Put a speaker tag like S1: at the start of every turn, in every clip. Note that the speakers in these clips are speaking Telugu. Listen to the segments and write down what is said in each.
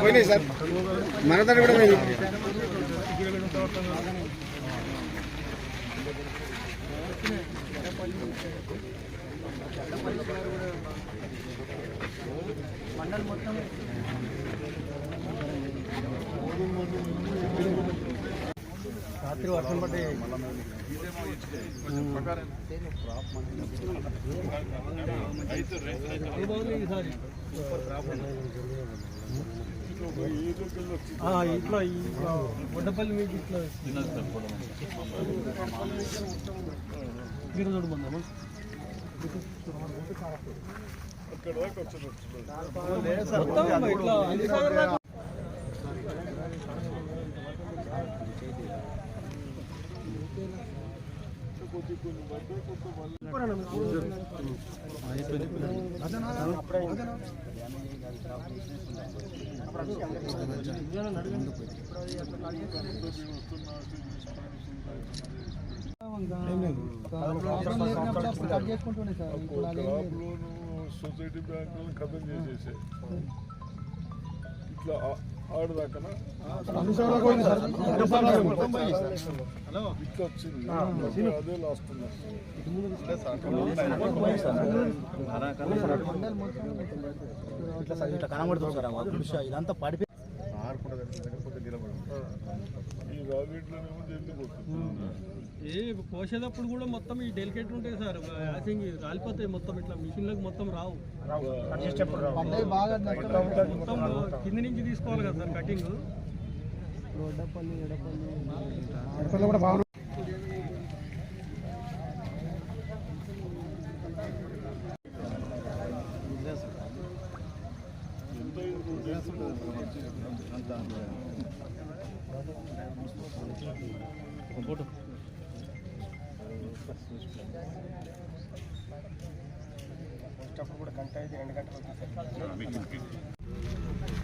S1: పోయినాయి సార్. మన తన కూడా పోయినాయి. మొత్తం రాత్రి వర్షం ఇట్లా వడ్డపల్లి మీకు ఇట్లా మీరు ఇట్లా అన్ని సాగర్ దాకా
S2: సొసైటీ బ్యాంకులను ఖతం చేసేసాయి ఇట్లా ఆ- ఆడదాకనా ఇట్లా వచ్చింది. అదే లాస్ట్ ఉంది.
S1: ఇట్లా కనబడుతుంది సార్ ఇదంతా పడిపోయి
S2: ఈ రాకెట్లోనేమో వెళ్ళిపోతుంది
S3: ఏ కోసేటప్పుడు కూడా మొత్తం ఈ డెలికేట్ ఉంటాయి సార్. యాసింగ్ కాలిపోతాయి మొత్తం ఇట్లా మిషన్లకు మొత్తం రావు. మొత్తం కింది నుంచి తీసుకోవాలి కదా సార్ కటింగ్.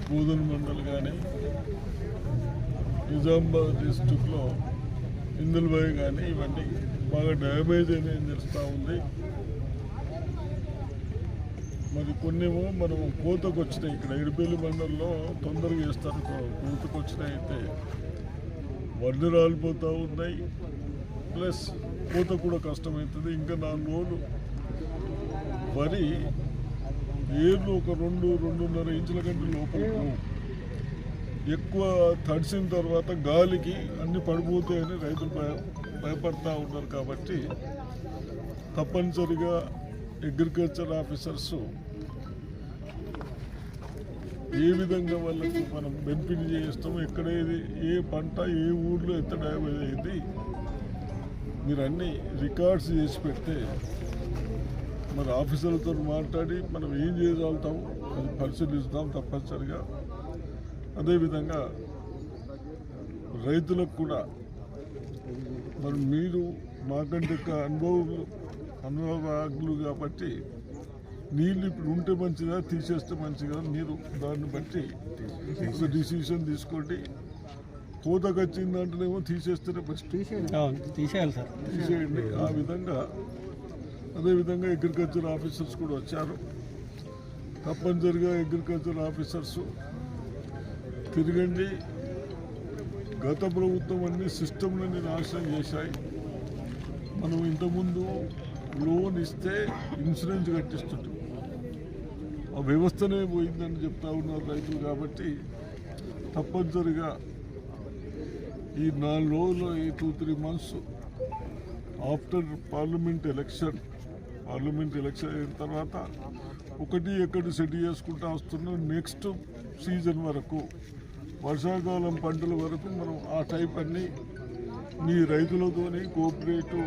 S2: బూదన్ మండల్ కానీ నిజామాబాద్ డిస్టిక్లో ఇందులబాయి కానీ ఇవన్నీ బాగా డ్యామేజ్ అనేది తెలుస్తూ ఉంది. మరి కొన్నేమో మనం కోతకు వచ్చినాయి ఇక్కడ ఇడిపల్లి మండలంలో తొందరగా వేస్తారు. కోతకు వచ్చినాయి అయితే వడ్లు రాలిపోతూ ఉన్నాయి. ప్లస్ కోత కూడా కష్టమవుతుంది. ఇంకా నాలుగు రోజులు వరి ఏర్లు ఒక రెండు రెండున్నర ఇంచుల కంటే లోపలకు ఎక్కువ తడిసిన తర్వాత గాలికి అన్ని పడిపోతాయని రైతులు భయ భయపడతా ఉన్నారు కాబట్టి తప్పనిసరిగా అగ్రికల్చర్ ఆఫీసర్స్ ఏ విధంగా వాళ్ళకి మనం బెనిఫిట్ చేస్తాము ఎక్కడ ఏ పంట ఏ ఊర్లో ఎంత డ్యామేజ్ అయింది మీరు అన్ని రికార్డ్స్ చేసి పెడితే మరి ఆఫీసర్లతో మాట్లాడి మనం ఏం చేయగలుగుతాం? అది పరిశీలిస్తాం తప్పనిసరిగా. అదేవిధంగా రైతులకు కూడా మరి మీరు మాకంటే ఎక్కువ అనుభవం అనుభవాలు కాబట్టి నీళ్ళు ఇప్పుడు ఉంటే మంచిదా తీసేస్తే మంచిదా మీరు దాన్ని బట్టి ఒక డిసిషన్ తీసుకోండి. కోతకు వచ్చిందంటేనేమో తీసేస్తేనే బెస్ట్
S3: తీసేయాలి సార్.
S2: తీసేయండి. ఆ విధంగా అదేవిధంగా అగ్రికల్చర్ ఆఫీసర్స్ కూడా వచ్చారు. తప్పనిసరిగా అగ్రికల్చర్ ఆఫీసర్స్ తిరగండి. గత ప్రభుత్వం అన్ని సిస్టమ్లని నాశనం చేశాయి. మనం ఇంతకుముందు లోన్ ఇస్తే ఇన్సూరెన్స్ కట్టిస్తుంటాం. ఆ వ్యవస్థనే పోయిందని చెప్తా ఉన్నారు రైతులు కాబట్టి తప్పనిసరిగా ఈ నాలుగు రోజులు ఈ two three months after parliament election parliament election అయిన తర్వాత ఒకటి ఎక్కడ సెట్ చేసుకుంటూ వస్తున్నాం నెక్స్ట్ సీజన్ వరకు వర్షాకాలం పంటల వరకు మనం ఆ టైప్ అన్ని మీ రైతులతోని కోఆపరేటివ్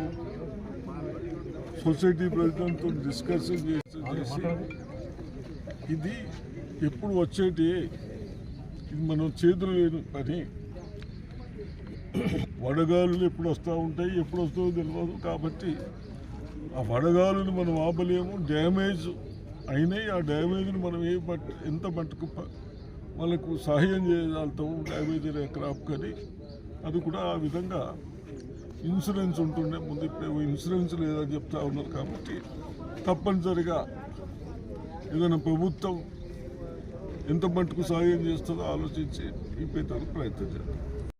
S2: సొసైటీ ప్రెసిడెంట్తో డిస్కషన్ చేసి చేసి ఇది ఎప్పుడు వచ్చేటి ఇది మనం చేతులు లేని పని. వడగాలులు ఎప్పుడు వస్తూ ఉంటాయి ఎప్పుడు వస్తుందో తెలియదు కాబట్టి ఆ వడగాలుని మనం ఆపలేము డ్యామేజ్ అయినాయి. ఆ డ్యామేజ్ని మనం ఏ పట్ ఎంత మట్టుకు వాళ్ళకు సహాయం చేయగలుగుతాము డ్యామేజ్ అయిన క్రాప్ కానీ అది కూడా ఆ విధంగా ఇన్సూరెన్స్ ఉంటుండే. ముందు ఇప్పుడు ఇన్సూరెన్స్ లేదని చెప్తా ఉన్నారు కాబట్టి తప్పనిసరిగా ఏదైనా ప్రభుత్వం ఎంత మట్టుకు సహాయం చేస్తుందో ఆలోచించి ఇప్పేందుకు ప్రయత్నం చేద్దాం.